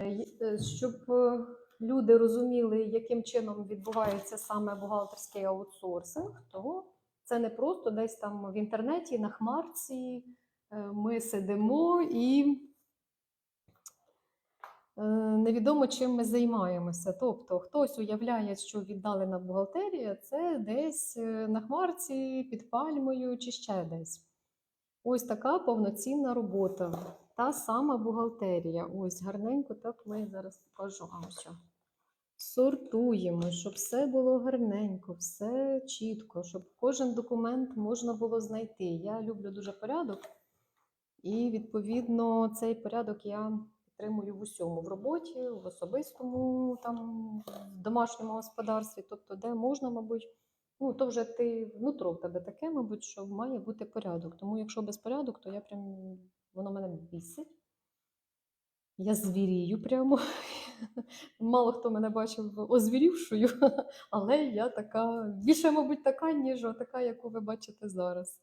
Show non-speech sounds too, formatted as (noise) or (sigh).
Е, Щоб е, люди розуміли, яким чином відбувається саме бухгалтерський аутсорсинг, то це не просто десь там в інтернеті, на хмарці е, ми сидимо і е, невідомо чим ми займаємося. Тобто хтось уявляє, що віддалена бухгалтерія це десь е, на хмарці, під пальмою чи ще десь. Ось така повноцінна робота. Та сама бухгалтерія. Ось гарненько, так ми зараз покажу. А що. Сортуємо, щоб все було гарненько, все чітко, щоб кожен документ можна було знайти. Я люблю дуже порядок, і відповідно цей порядок я підтримую в усьому в роботі, в особистому, там, в домашньому господарстві, тобто, де можна, мабуть. Ну, то вже ти внутро в тебе таке, мабуть, що має бути порядок. Тому якщо без порядок, то я прям воно мене бісить. Я звірію прямо. (laughs) Мало хто мене бачив озвірівшою, (laughs) але я така, більше, мабуть, така, ніж така, яку ви бачите зараз.